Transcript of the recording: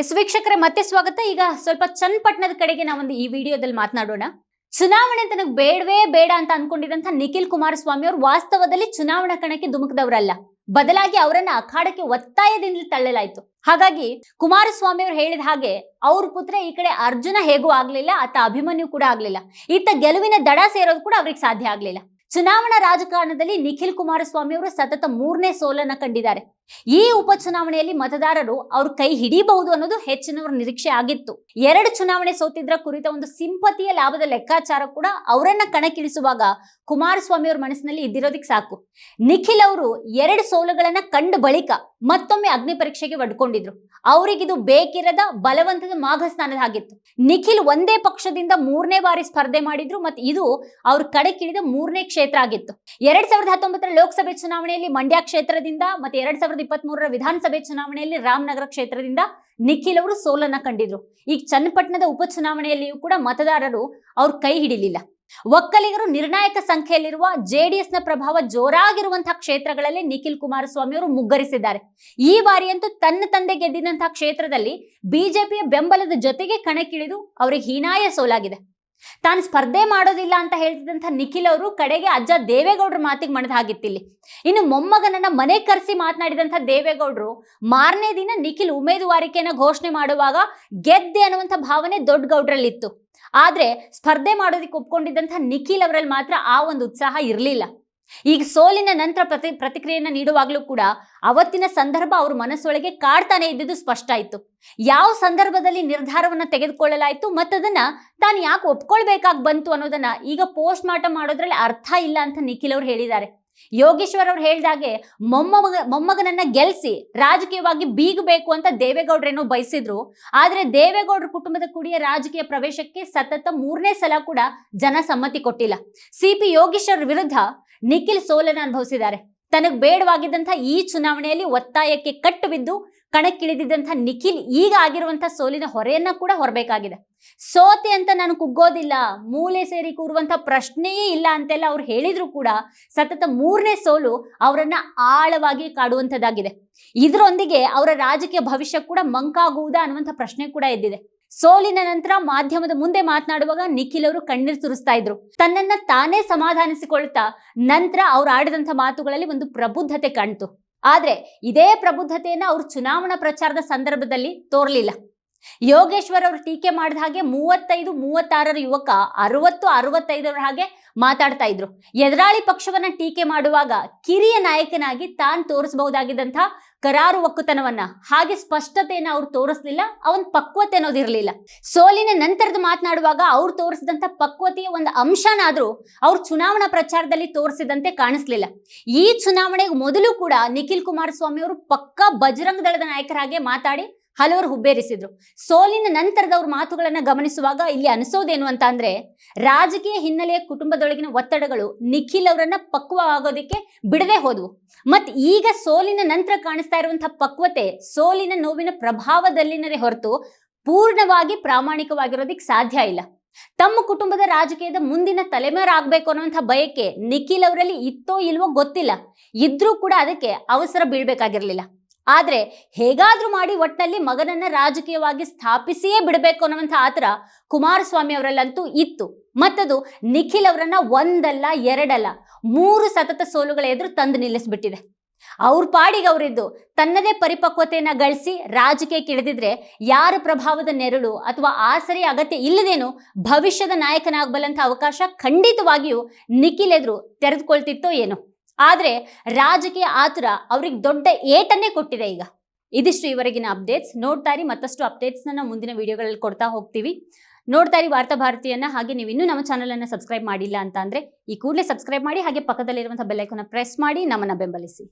S ವೀಕ್ಷಕರೇ, ಮತ್ತೆ ಸ್ವಾಗತ. ಈಗ ಸ್ವಲ್ಪ ಚನ್ನಪಟ್ಟಣದ ಕಡೆಗೆ ನಾವೊಂದು ಈ ವಿಡಿಯೋದಲ್ಲಿ ಮಾತನಾಡೋಣ. ಚುನಾವಣೆ ತನಗೆ ಬೇಡವೇ ಬೇಡ ಅಂತ ಅನ್ಕೊಂಡಿರಂತ ನಿಖಿಲ್ ಕುಮಾರಸ್ವಾಮಿ ಅವರು ವಾಸ್ತವದಲ್ಲಿ ಚುನಾವಣಾ ಕಣಕ್ಕೆ ಧುಮುಕದವರಲ್ಲ. ಬದಲಾಗಿ ಅವರನ್ನ ಅಖಾಡಕ್ಕೆ ಒತ್ತಾಯದಿಂದ ತಳ್ಳಲಾಯ್ತು. ಹಾಗಾಗಿ ಕುಮಾರಸ್ವಾಮಿ ಅವರು ಹೇಳಿದ ಹಾಗೆ, ಅವ್ರ ಪುತ್ರ ಈ ಕಡೆ ಅರ್ಜುನ ಹೇಗೂ ಆಗ್ಲಿಲ್ಲ, ಆತ ಅಭಿಮನ್ಯು ಕೂಡ ಆಗ್ಲಿಲ್ಲ. ಈತ ಗೆಲುವಿನ ದಡ ಸೇರೋದು ಕೂಡ ಅವ್ರಿಗೆ ಸಾಧ್ಯ ಆಗ್ಲಿಲ್ಲ. ಚುನಾವಣಾ ರಾಜಕಾರಣದಲ್ಲಿ ನಿಖಿಲ್ ಕುಮಾರಸ್ವಾಮಿ ಅವರು ಸತತ ಮೂರನೇ ಸೋಲನ್ನ ಕಂಡಿದ್ದಾರೆ. ಈ ಉಪಚುನಾವಣೆಯಲ್ಲಿ ಮತದಾರರು ಅವ್ರ ಕೈ ಹಿಡಿಯಬಹುದು ಅನ್ನೋದು ಹೆಚ್ಚಿನವರ ನಿರೀಕ್ಷೆ ಆಗಿತ್ತು. ಎರಡು ಚುನಾವಣೆ ಸೋತಿದ್ರ ಕುರಿತ ಒಂದು ಸಿಂಪತಿಯ ಲಾಭದ ಲೆಕ್ಕಾಚಾರ ಕೂಡ ಅವರನ್ನ ಕಣಕ್ಕಿಳಿಸುವಾಗ ಕುಮಾರಸ್ವಾಮಿ ಅವ್ರ ಮನಸ್ಸಿನಲ್ಲಿ ಇದ್ದಿರೋದಕ್ಕೆ ಸಾಕು. ನಿಖಿಲ್ ಅವರು ಎರಡು ಸೋಲುಗಳನ್ನ ಕಂಡ ಬಳಿಕ ಮತ್ತೊಮ್ಮೆ ಅಗ್ನಿ ಪರೀಕ್ಷೆಗೆ ಒಡ್ಕೊಂಡಿದ್ರು. ಅವರಿಗಿದು ಬೇಕಿರದ ಬಲವಂತದ ಮಾಘ ಸ್ನಾನದ ಆಗಿತ್ತು ನಿಖಿಲ್ ಒಂದೇ ಪಕ್ಷದಿಂದ ಮೂರನೇ ಬಾರಿ ಸ್ಪರ್ಧೆ ಮಾಡಿದ್ರು ಮತ್ತೆ ಇದು ಅವ್ರ ಕಡೆಕಿಳಿದ ಮೂರನೇ ಕ್ಷೇತ್ರ ಆಗಿತ್ತು. ಎರಡ್ ಸಾವಿರದ ಹತ್ತೊಂಬತ್ತರ ಲೋಕಸಭೆ ಚುನಾವಣೆಯಲ್ಲಿ ಮಂಡ್ಯ ಕ್ಷೇತ್ರದಿಂದ ಮತ್ತೆ ಎರಡ್ ಸಾವಿರದ ಇಪ್ಪತ್ತ್ ಮೂರರ ವಿಧಾನಸಭೆ ಚುನಾವಣೆಯಲ್ಲಿ ರಾಮನಗರ ಕ್ಷೇತ್ರದಿಂದ ನಿಖಿಲ್ ಅವರು ಸೋಲನ್ನ ಕಂಡಿದ್ರು. ಈಗ ಚನ್ನಪಟ್ಟಣದ ಉಪಚುನಾವಣೆಯಲ್ಲಿಯೂ ಕೂಡ ಮತದಾರರು ಅವ್ರ ಕೈ ಹಿಡಿಲಿಲ್ಲ. ಒಕ್ಕಲಿಗರು ನಿರ್ಣಾಯಕ ಸಂಖ್ಯೆಯಲ್ಲಿರುವ ಜೆಡಿಎಸ್ನ ಪ್ರಭಾವ ಜೋರಾಗಿರುವಂತಹ ಕ್ಷೇತ್ರಗಳಲ್ಲಿ ನಿಖಿಲ್ ಕುಮಾರಸ್ವಾಮಿ ಅವರು ಮುಗ್ಗರಿಸಿದ್ದಾರೆ. ಈ ಬಾರಿಯಂತೂ ತನ್ನ ತಂದೆ ಗೆದ್ದಿದಂತಹ ಕ್ಷೇತ್ರದಲ್ಲಿ ಬಿಜೆಪಿಯ ಬೆಂಬಲದ ಜೊತೆಗೆ ಕಣಕ್ಕಿಳಿದು ಅವರಿಗೆ ಹೀನಾಯ ಸೋಲಾಗಿದೆ. ತಾನು ಸ್ಪರ್ಧೆ ಮಾಡೋದಿಲ್ಲ ಅಂತ ಹೇಳ್ತಿದ್ದಂಥ ನಿಖಿಲ್ ಅವರು ಕಡೆಗೆ ಅಜ್ಜ ದೇವೇಗೌಡರ ಮಾತಿಗೆ ಮಣದ ಹಾಗಿತ್ತಿಲ್ಲಿ. ಇನ್ನು ಮೊಮ್ಮಗನನ್ನ ಮನೆ ಕರೆಸಿ ಮಾತನಾಡಿದಂಥ ದೇವೇಗೌಡರು ಮಾರನೇ ದಿನ ನಿಖಿಲ್ ಉಮೇದುವಾರಿಕೆಯನ್ನು ಘೋಷಣೆ ಮಾಡುವಾಗ ಗೆದ್ದೆ ಅನ್ನುವಂಥ ಭಾವನೆ ದೊಡ್ಡ ಗೌಡ್ರಲ್ಲಿತ್ತು. ಆದರೆ ಸ್ಪರ್ಧೆ ಮಾಡೋದಕ್ಕೆ ಒಪ್ಕೊಂಡಿದ್ದಂಥ ನಿಖಿಲ್ ಅವರಲ್ಲಿ ಮಾತ್ರ ಆ ಒಂದು ಉತ್ಸಾಹ ಇರಲಿಲ್ಲ. ಈಗ ಸೋಲಿನ ನಂತರ ಪ್ರತಿ, ಪ್ರತಿಕ್ರಿಯೆಯನ್ನು ನೀಡುವಾಗಲೂ ಕೂಡ ಅವತ್ತಿನ ಸಂದರ್ಭ ಅವ್ರ ಮನಸ್ಸೊಳಗೆ ಕಾಡ್ತಾನೆ ಇದ್ದಿದ್ದು ಸ್ಪಷ್ಟ ಆಯ್ತು. ಯಾವ ಸಂದರ್ಭದಲ್ಲಿ ನಿರ್ಧಾರವನ್ನ ತೆಗೆದುಕೊಳ್ಳಲಾಯ್ತು ಮತ್ತದನ್ನ ತಾನು ಯಾಕೆ ಒಪ್ಕೊಳ್ಬೇಕಾಗಿ ಬಂತು ಅನ್ನೋದನ್ನ ಈಗ ಪೋಸ್ಟ್ ಮಾರ್ಟಮ್ ಮಾಡೋದ್ರಲ್ಲಿ ಅರ್ಥ ಇಲ್ಲ ಅಂತ ನಿಖಿಲ್ ಅವ್ರು ಹೇಳಿದ್ದಾರೆ. ಯೋಗೇಶ್ವರ್ ಅವ್ರು ಹೇಳ್ದಾಗೆ ಮೊಮ್ಮಗ, ಮೊಮ್ಮಗನನ್ನ ಗೆಲ್ಸಿ ರಾಜಕೀಯವಾಗಿ ಬೀಗಬೇಕು ಅಂತ ದೇವೇಗೌಡರೇನೋ ಬಯಸಿದ್ರು, ಆದ್ರೆ ದೇವೇಗೌಡರ ಕುಟುಂಬದ ಕುಡಿಯ ರಾಜಕೀಯ ಪ್ರವೇಶಕ್ಕೆ ಸತತ ಮೂರನೇ ಸಲ ಕೂಡ ಜನ ಸಮ್ಮತಿ ಕೊಟ್ಟಿಲ್ಲ. ಸಿ ಪಿ ಯೋಗೇಶ್ವರ್ ವಿರುದ್ಧ ನಿಖಿಲ್ ಸೋಲನ್ನು ಅನುಭವಿಸಿದ್ದಾರೆ. ತನಗ್ ಬೇಡವಾಗಿದ್ದಂಥ ಈ ಚುನಾವಣೆಯಲ್ಲಿ ಒತ್ತಾಯಕ್ಕೆ ಕಟ್ಟು ಬಿದ್ದು ಕಣಕ್ಕಿಳಿದಿದ್ದಂಥ ನಿಖಿಲ್ ಈಗ ಆಗಿರುವಂಥ ಸೋಲಿನ ಹೊರೆಯನ್ನ ಕೂಡ ಹೊರಬೇಕಾಗಿದೆ. ಸೋತೆ ಅಂತ ನಾನು ಕುಗ್ಗೋದಿಲ್ಲ, ಮೂಲೆ ಸೇರಿ ಕೂರುವಂಥ ಪ್ರಶ್ನೆಯೇ ಇಲ್ಲ ಅಂತೆಲ್ಲ ಅವ್ರು ಹೇಳಿದ್ರು ಕೂಡ ಸತತ ಮೂರನೇ ಸೋಲು ಅವರನ್ನ ಆಳವಾಗಿ ಕಾಡುವಂಥದ್ದಾಗಿದೆ. ಇದರೊಂದಿಗೆ ಅವರ ರಾಜಕೀಯ ಭವಿಷ್ಯ ಕೂಡ ಮಂಕಾಗುವುದಾ ಅನ್ನುವಂಥ ಪ್ರಶ್ನೆ ಕೂಡ ಎದ್ದಿದೆ. ಸೋಲಿನ ನಂತರ ಮಾಧ್ಯಮದ ಮುಂದೆ ಮಾತನಾಡುವಾಗ ನಿಖಿಲ್ ಅವರು ಕಣ್ಣೀರು ಸುರಿಸ್ತಾ ಇದ್ರು. ತನ್ನನ್ನ ತಾನೇ ಸಮಾಧಾನಿಸಿಕೊಳ್ತಾ ನಂತರ ಅವ್ರು ಆಡಿದಂಥ ಮಾತುಗಳಲ್ಲಿ ಒಂದು ಪ್ರಬುದ್ಧತೆ ಕಾಣ್ತು. ಆದ್ರೆ ಇದೇ ಪ್ರಬುದ್ಧತೆಯನ್ನ ಅವರು ಚುನಾವಣಾ ಪ್ರಚಾರದ ಸಂದರ್ಭದಲ್ಲಿ ತೋರ್ಲಿಲ್ಲ. ಯೋಗೇಶ್ವರ್ ಅವರು ಟೀಕೆ ಮಾಡಿದ ಹಾಗೆ ಮೂವತ್ತೈದು, ಮೂವತ್ತಾರರ ಯುವಕ ಅರವತ್ತು ಅರವತ್ತೈದರ ಹಾಗೆ ಮಾತಾಡ್ತಾ ಇದ್ರು. ಎದುರಾಳಿ ಪಕ್ಷವನ್ನ ಟೀಕೆ ಮಾಡುವಾಗ ಕಿರಿಯ ನಾಯಕನಾಗಿ ತಾನು ತೋರಿಸಬಹುದಾಗಿದ್ದಂಥ ಕರಾರು ಒಕ್ಕುತನವನ್ನ ಹಾಗೆ ಸ್ಪಷ್ಟತೆಯನ್ನ ಅವ್ರು ತೋರಿಸ್ಲಿಲ್ಲ, ಅವನ್ ಪಕ್ವತೆ ಅನ್ನೋದಿರ್ಲಿಲ್ಲ ಸೋಲಿನ ನಂತರದ ಮಾತನಾಡುವಾಗ ಅವ್ರು ತೋರಿಸಿದಂತ ಪಕ್ವತೆಯ ಒಂದು ಅಂಶನಾದ್ರೂ ಅವ್ರು ಚುನಾವಣಾ ಪ್ರಚಾರದಲ್ಲಿ ತೋರಿಸಿದಂತೆ ಕಾಣಿಸ್ಲಿಲ್ಲ. ಈ ಚುನಾವಣೆಗೆ ಮೊದಲು ಕೂಡ ನಿಖಿಲ್ ಕುಮಾರಸ್ವಾಮಿ ಅವರು ಪಕ್ಕಾ ಬಜರಂಗ ದಳದ ನಾಯಕರಾಗೆ ಮಾತಾಡಿ ಹಲವರು ಹುಬ್ಬೇರಿಸಿದ್ರು. ಸೋಲಿನ ನಂತರದವ್ರ ಮಾತುಗಳನ್ನ ಗಮನಿಸುವಾಗ ಇಲ್ಲಿ ಅನಿಸೋದೇನು ಅಂತ ಅಂದ್ರೆ, ರಾಜಕೀಯ ಹಿನ್ನೆಲೆಯ ಕುಟುಂಬದೊಳಗಿನ ಒತ್ತಡಗಳು ನಿಖಿಲ್ ಅವರನ್ನ ಪಕ್ವವಾಗೋದಕ್ಕೆ ಬಿಡದೆ ಹೋದವು. ಮತ್ ಈಗ ಸೋಲಿನ ನಂತರ ಕಾಣಿಸ್ತಾ ಇರುವಂತಹ ಪಕ್ವತೆ ಸೋಲಿನ ನೋವಿನ ಪ್ರಭಾವದಲ್ಲಿನೇ ಹೊರತು ಪೂರ್ಣವಾಗಿ ಪ್ರಾಮಾಣಿಕವಾಗಿರೋದಕ್ಕೆ ಸಾಧ್ಯ ಇಲ್ಲ. ತಮ್ಮ ಕುಟುಂಬದ ರಾಜಕೀಯದ ಮುಂದಿನ ತಲೆಮಾರಾಗಬೇಕು ಅನ್ನುವಂಥ ಬಯಕೆ ನಿಖಿಲ್ ಅವರಲ್ಲಿ ಇತ್ತೋ ಇಲ್ವೋ ಗೊತ್ತಿಲ್ಲ. ಇದ್ರೂ ಕೂಡ ಅದಕ್ಕೆ ಅವಸರ ಬೀಳ್ಬೇಕಾಗಿರ್ಲಿಲ್ಲ. ಆದ್ರೆ ಹೇಗಾದರೂ ಮಾಡಿ ಒಟ್ಟಿನಲ್ಲಿ ಮಗನನ್ನ ರಾಜಕೀಯವಾಗಿ ಸ್ಥಾಪಿಸಿಯೇ ಬಿಡಬೇಕು ಅನ್ನುವಂಥ ಆತರ ಕುಮಾರಸ್ವಾಮಿ ಅವರಲ್ಲಂತೂ ಇತ್ತು. ಮತ್ತದು ನಿಖಿಲ್ ಅವರನ್ನ ಒಂದಲ್ಲ, ಎರಡಲ್ಲ, ಮೂರು ಸತತ ಸೋಲುಗಳ ಎದುರು ತಂದು ನಿಲ್ಲಿಸಿಬಿಟ್ಟಿದೆ. ಅವ್ರ ಪಾಡಿಗೆ ಅವರಿದ್ದು ತನ್ನದೇ ಪರಿಪಕ್ವತೆಯನ್ನ ಗಳಿಸಿ ರಾಜಕೀಯಕ್ಕೆ ಇಳಿದಿದ್ರೆ ಯಾರ ಪ್ರಭಾವದ ನೆರಳು ಅಥವಾ ಆಸರೆಯ ಅಗತ್ಯ ಇಲ್ಲದೇನು ಭವಿಷ್ಯದ ನಾಯಕನಾಗಬಲ್ಲಂಥ ಅವಕಾಶ ಖಂಡಿತವಾಗಿಯೂ ನಿಖಿಲ್ ಎದುರು ತೆರೆದುಕೊಳ್ತಿತ್ತೋ ಏನೋ. ಆದ್ರೆ ರಾಜಕೀಯ ಆತುರ ಅವ್ರಿಗೆ ದೊಡ್ಡ ಏಟನ್ನೇ ಕೊಟ್ಟಿದೆ ಈಗ. ಇದಿಷ್ಟು ಇವರೆಗಿನ ಅಪ್ಡೇಟ್ಸ್. ನೋಡ್ತಾರಿ ಮತ್ತಷ್ಟು ಅಪ್ಡೇಟ್ಸ್ನ ಮುಂದಿನ ವಿಡಿಯೋಗಳಲ್ಲಿ ಕೊಡ್ತಾ ಹೋಗ್ತೀವಿ. ನೋಡ್ತಾರಿ ವಾರ್ತಾ ಭಾರತಿಯನ್ನ. ಹಾಗೆ ನೀವು ಇನ್ನೂ ನಮ್ಮ ಚಾನಲನ್ನು ಸಬ್ಸ್ಕ್ರೈಬ್ ಮಾಡಿಲ್ಲ ಅಂತ ಈ ಕೂಡಲೇ ಸಬ್ಸ್ಕ್ರೈಬ್ ಮಾಡಿ, ಹಾಗೆ ಪಕ್ಕದಲ್ಲಿರುವಂಥ ಬೆಲ್ಲೈಕನ್ನ ಪ್ರೆಸ್ ಮಾಡಿ, ನಮ್ಮನ್ನ ಬೆಂಬಲಿಸಿ.